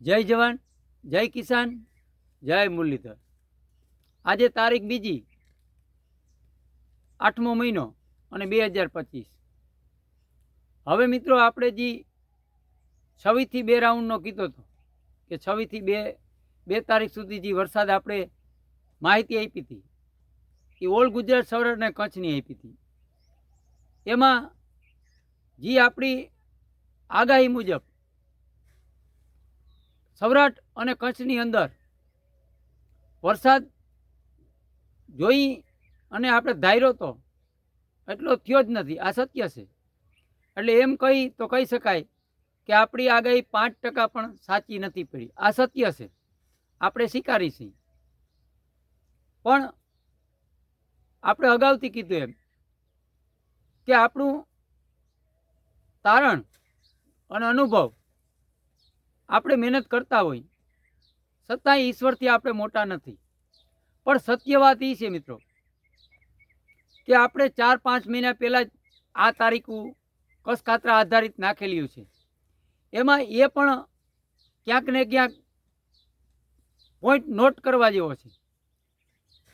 જય જવાન, જય કિસાન, જય મુરલીધર. આજે તારીખ બીજી, આઠમો મહિનો અને બે હજાર પચીસ. હવે મિત્રો આપણે જે છવ્વીસથી બે રાઉન્ડનો કીધો હતો કે છવ્વીસથી બે બે તારીખ સુધી જે વરસાદ આપણે માહિતી આપી હતી. એ ઓલ ગુજરાત સૌરાષ્ટ્ર અને કચ્છની આપી હતી. એમાં જે આપણી આગાહી મુજબ સૌરાષ્ટ્ર અને કચ્છની અંદર વરસાદ જોઈ અને આપણે ધાર્યો તો એટલો થયો જ નથી. આ સત્ય છે. એટલે એમ કહી તો કહી શકાય કે આપણી આગાહી પાંચ ટકા પણ સાચી નથી પડી. આ સત્ય છે. આપણે સ્વીકારી છીએ. પણ આપણે અગાઉથી કીધું એમ કે આપણું તારણ અને અનુભવ આપણે મહેનત કરતા હોય. છતાંય ઈશ્વરથી આપણે મોટા નથી. પણ સત્ય વાત એ છે મિત્રો, કે આપણે ચાર પાંચ મહિના પહેલાં જ આ તારીખું કસકાતરા આધારિત નાખેલું છે. એમાં એ પણ ક્યાંક ને ક્યાંક પોઈન્ટ નોટ કરવા જેવો છે.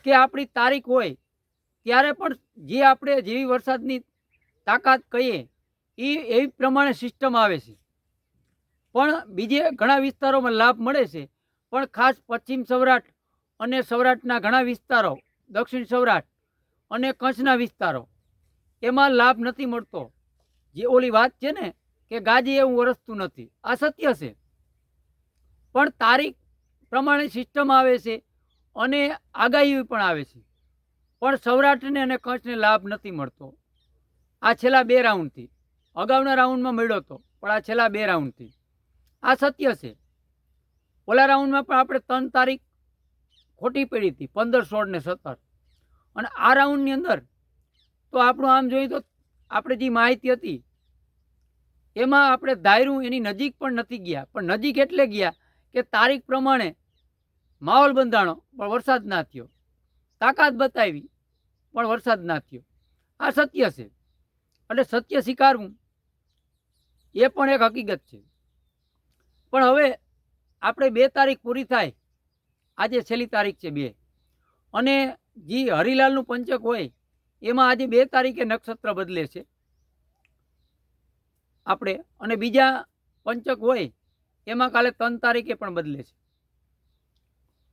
કે આપણી તારીખ હોય, ત્યારે પણ જે આપણે જેવી વરસાદની તાકાત કહીએ એ એવી પ્રમાણે સિસ્ટમ આવે છે. પણ બીજે ઘણા વિસ્તારોમાં લાભ મળે છે. પણ ખાસ પશ્ચિમ સૌરાષ્ટ્ર અને સૌરાષ્ટ્રના ઘણા વિસ્તારો, દક્ષિણ સૌરાષ્ટ્ર અને કચ્છના વિસ્તારો, એમાં લાભ નથી મળતો. જે ઓલી વાત છે ને, કે ગાજી એવું વરસતું નથી. આ સત્ય છે. પણ તારીખ પ્રમાણે સિસ્ટમ આવે છે અને આગાહી પણ આવે છે. પણ સૌરાષ્ટ્રને અને કચ્છને લાભ નથી મળતો. આ છેલ્લા બે રાઉન્ડથી. અગાઉના રાઉન્ડમાં મળ્યો હતો પણ આ છેલ્લા બે રાઉન્ડથી. આ સત્ય છે. ઓલા રાઉન્ડમાં પણ આપણે ત્રણ તારીખ ખોટી પડી હતી, પંદર, સોળ ને સત્તર. અને આ રાઉન્ડની અંદર તો આપણું આમ જોઈએ તો આપણે જે માહિતી હતી, એમાં આપણે ધાર્યું એની નજીક પણ નથી ગયા. પણ નજીક એટલે ગયા કે તારીખ પ્રમાણે માહોલ બંધાણો, પણ વરસાદ ના થયો. તાકાત બતાવી, પણ વરસાદ ના થયો. આ સત્ય છે. એટલે સત્ય સ્વીકારવું એ પણ એક હકીકત છે. પણ હવે આપણે બે તારીખ પૂરી થાય. આજે છેલ્લી તારીખ છે બે. અને જે હરિલાલનું પંચક હોય, એમાં આજે બે તારીખે નક્ષત્ર બદલે છે. આપણે, અને બીજા પંચક હોય, એમાં કાલે ત્રણ તારીખે પણ બદલે છે.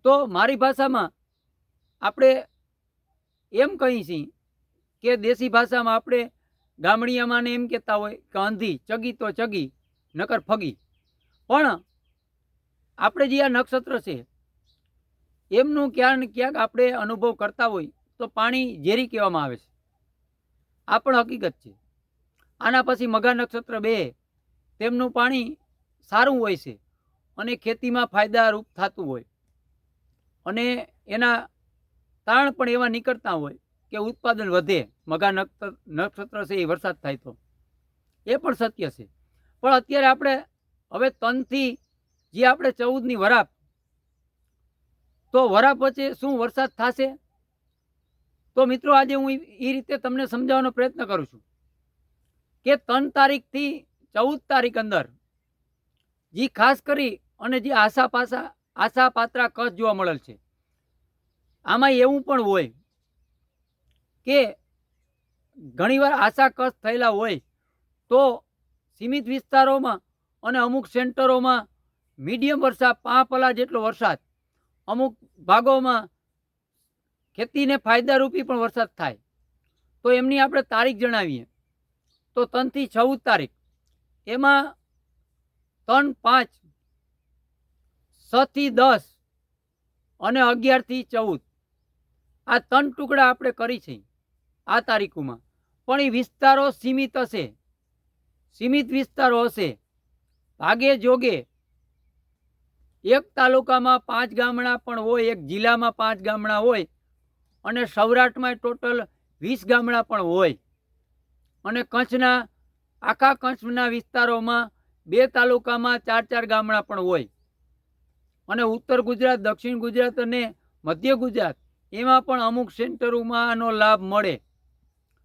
તો મારી ભાષામાં આપણે એમ કહી છીએ કે દેશી ભાષામાં આપણે ગામડિયામાં એમ કહેતા હોય કે અંધી ચગી તો ચગી, નકર ફગી. પણ આપણે જે આ નક્ષત્ર છે, એમનું ક્યાં ક્યાંક આપણે અનુભવ કરતા હોય તો પાણી ઝેરી કહેવામાં આવે છે. આ પણ હકીકત છે. આના પછી મઘા નક્ષત્ર બે, તેમનું પાણી સારું હોય છે અને ખેતીમાં ફાયદારૂપ થતું હોય અને એના તારણ પણ એવા નીકળતા હોય કે ઉત્પાદન વધે. મઘા નક્ષત્ર છે એ વરસાદ થાય તો. એ પણ સત્ય છે. પણ અત્યારે આપણે હવે તનથી જે આપણે ચૌદની વરાપ, તો વરાપ વચ્ચે શું વરસાદ થશે? તો મિત્રો આજે હું એ રીતે તમને સમજાવવાનો પ્રયત્ન કરું છું કે ત્રણ તારીખથી ચૌદ તારીખ અંદર જે ખાસ કરી અને જે આશા પાસા, આશા પાત્રા કચ્છ જોવા મળેલ છે, આમાં એવું પણ હોય કે ઘણીવાર આશા કચ્છ થયેલા હોય તો સીમિત વિસ્તારોમાં અને અમુક સેન્ટરોમાં મીડિયમ વરસાદ, પાંપલા જેટલો વરસાદ, અમુક ભાગોમાં ખેતીને ફાયદારૂપી પણ વરસાદ થાય. તો એમની આપણે તારીખ જણાવીએ. તો ત્રણથી ચૌદ તારીખ. એમાં ત્રણ, પાંચ છથી દસ અને અગિયારથી ચૌદ. આ ત્રણ ટુકડા આપણે કરી છે આ તારીખોમાં. પણ એ વિસ્તારો સીમિત હશે. સીમિત વિસ્તારો હશે. ભાગે જોગે. એક તાલુકામાં પાંચ ગામડા પણ હોય, એક જિલ્લામાં પાંચ ગામડા હોય, અને સૌરાષ્ટ્રમાં ટોટલ વીસ ગામડા પણ હોય. અને કચ્છના, આખા કચ્છના વિસ્તારોમાં બે તાલુકામાં ચાર ચાર ગામડા પણ હોય. અને ઉત્તર ગુજરાત, દક્ષિણ ગુજરાત અને મધ્ય ગુજરાત, એમાં પણ અમુક સેન્ટરોમાં આનો લાભ મળે.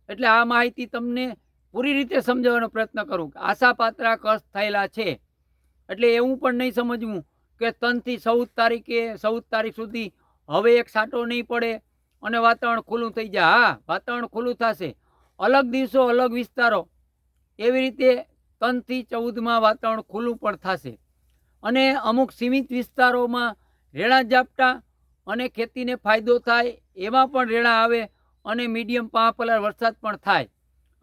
એટલે આ માહિતી તમને પૂરી રીતે સમજાવવાનો પ્રયત્ન કરું. કે આશાપાત્રા કષ્ટ થયેલા છે. એટલે એવું પણ નહીં સમજવું કે ત્રણથી ચૌદ તારીખે, ચૌદ તારીખ સુધી હવે એક સાટો નહીં પડે અને વાતાવરણ ખુલ્લું થઈ જાય. હા, વાતાવરણ ખુલ્લું થશે. અલગ દિવસો, અલગ વિસ્તારો. એવી રીતે ત્રણથી ચૌદમાં વાતાવરણ ખુલ્લું પણ થશે. અને અમુક સીમિત વિસ્તારોમાં રેણા ઝાપટા અને ખેતીને ફાયદો થાય એમાં પણ રેણા આવે અને મીડિયમ પાંપલાર વરસાદ પણ થાય.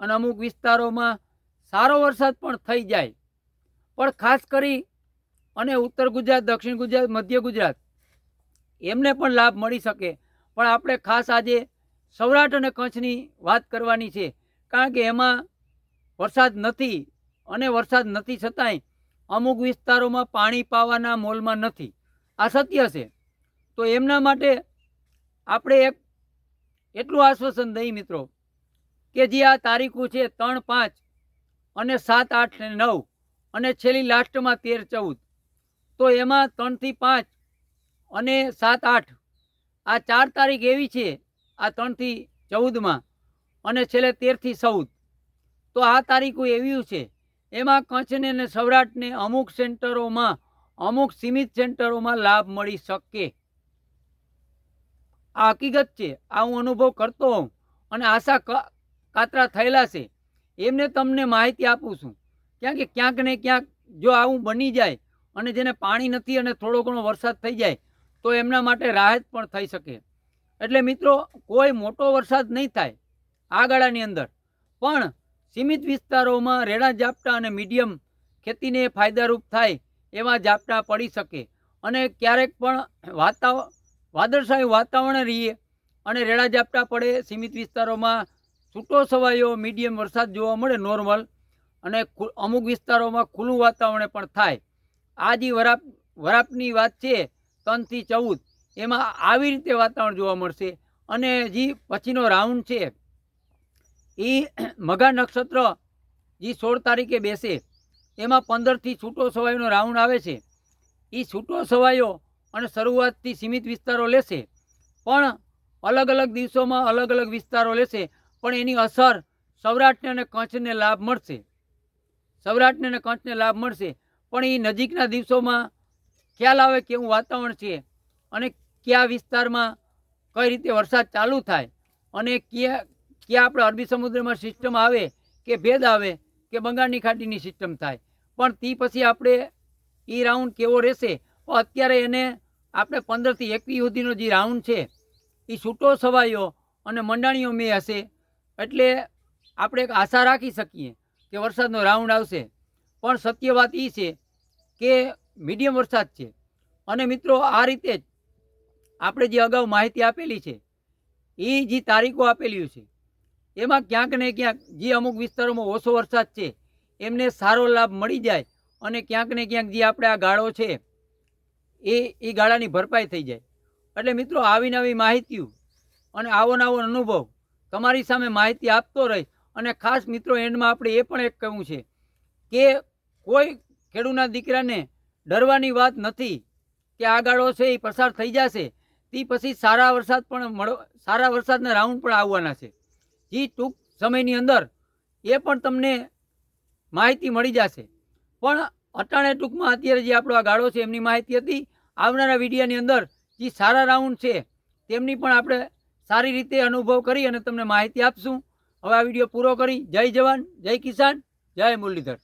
અને અમુક વિસ્તારોમાં સારો વરસાદ પણ થઈ જાય. પણ ખાસ કરી અને ઉત્તર ગુજરાત, દક્ષિણ ગુજરાત, મધ્ય ગુજરાત, એમને પણ લાભ મળી શકે. પણ આપણે ખાસ આજે સૌરાષ્ટ્ર અને કચ્છની વાત કરવાની છે, કારણ કે એમાં વરસાદ નથી અને વરસાદ નથી છતાંય અમુક વિસ્તારોમાં પાણી પાવાના મોલમાં નથી. આ સત્ય છે. તો એમના માટે આપણે એક એટલું આશ્વાસન દઈ મિત્રો કે જે આ તારીખો છે ત્રણ પાંચ અને સાત આઠ ને નવ અને છેલ્લી લાસ્ટમાં તેર ચૌદ. તો એમાં ત્રણથી પાંચ અને સાત આઠ. આ ચાર તારીખ એવી છે, આ ત્રણથી ચૌદમાં અને છેલ્લે તેરથી ચૌદ. તો આ તારીખો એવી છે, એમાં કચ્છને અને સૌરાષ્ટ્રને અમુક સેન્ટરોમાં, અમુક સીમિત સેન્ટરોમાં લાભ મળી શકે. આ હકીકત છે, આ હું અનુભવ કરતો હોઉં અને આશા કાતરા થયેલા છે. એમને તમને માહિતી આપું છું. ક્યાં કે ક્યાંક ને ક્યાંક જો આવું બની જાય અને જેને પાણી નથી અને થોડો ઘણો વરસાદ થઈ જાય, તો એમના માટે રાહત પણ થઈ શકે. એટલે મિત્રો, કોઈ મોટો વરસાદ નહીં થાય આ ગાળાની અંદર. પણ સીમિત વિસ્તારોમાં રેડા ઝાપટા અને મીડિયમ ખેતીને ફાયદારૂપ થાય એવા ઝાપટા પડી શકે. અને ક્યારેક પણ વાતાવ, વાદળછાયું વાતાવરણ રહીએ અને રેડા ઝાપટા પડે, સીમિત વિસ્તારોમાં છૂટો સવાયો મીડિયમ વરસાદ જોવા મળે, નોર્મલ અને અમુક વિસ્તારોમાં ખુલ્લું વાતાવરણ પણ થાય. આ જે વરાપ, વરાપની વાત છે, ત્રણથી ચૌદ. એમાં આવી રીતે વાતાવરણ જોવા મળશે. અને જે પછીનો રાઉન્ડ છે, એ મઘા નક્ષત્ર જે સોળ તારીખે બેસે, એમાં પંદરથી છૂટો છવાયોનો રાઉન્ડ આવે છે. એ છૂટો સવાયો અને શરૂઆતથી સીમિત વિસ્તારો લેશે. પણ અલગ અલગ દિવસોમાં અલગ અલગ વિસ્તારો લેશે, પણ એની અસર સૌરાષ્ટ્રને અને કચ્છને લાભ મળશે. સૌરાષ્ટ્રને અને કચ્છને લાભ મળશે. પણ એ નજીકના દિવસોમાં ખ્યાલ આવે કેવું વાતાવરણ છે અને કયા વિસ્તારમાં કઈ રીતે વરસાદ ચાલુ થાય અને ક્યાં ક્યાં આપણે અરબી સમુદ્રમાં સિસ્ટમ આવે કે ભેદ આવે કે બંગાળની ખાડીની સિસ્ટમ થાય. પણ તે પછી આપણે એ રાઉન્ડ કેવો રહેશે? અત્યારે એને આપણે પંદરથી એકવીસ સુધીનો જે રાઉન્ડ છે એ છૂટો સવાયો અને મંડાણીઓ મેં હશે. એટલે આપણે એક આશા રાખી શકીએ કે વરસાદનો રાઉન્ડ આવશે. પણ સત્ય વાત એ છે કે મીડિયમ વરસાદ છે. અને મિત્રો, આ રીતે જ આપણે જે અગાઉ માહિતી આપેલી છે એ જે તારીખો આપેલી છે, એમાં ક્યાંક ને ક્યાંક જે અમુક વિસ્તારોમાં ઓછો વરસાદ છે, એમને સારો લાભ મળી જાય અને ક્યાંક ને ક્યાંક જે આપણે આ ગાળો છે, એ એ ગાળાની ભરપાઈ થઈ જાય. એટલે મિત્રો, આવી નવી માહિતીઓ અને આવો નવો અનુભવ તમારી સામે માહિતી આપતો રહી અને ખાસ મિત્રો એન્ડમાં આપણે એ પણ એક કહેવું છે કે કોઈ ખેડૂતના દીકરાને ડરવાની વાત નથી કે આ ગાળો છે એ પસાર થઈ જશે, તે પછી સારા વરસાદ પણ મળો, સારા વરસાદના રાઉન્ડ પણ આવવાના છે. એ ટૂંક સમયની અંદર એ પણ તમને માહિતી મળી જશે. પણ અટાણે ટૂંકમાં અત્યારે જે આપણો આ ગાળો છે એમની માહિતી હતી, આવનારા વિડીયાની અંદર જે સારા રાઉન્ડ છે તેમની પણ આપણે સારી રીતે અનુભવ કરી અને તમને માહિતી આપશું. હવે આ વીડિયો પૂરો કરી. જય જવાન જય કિસાન જય મુરલીધર.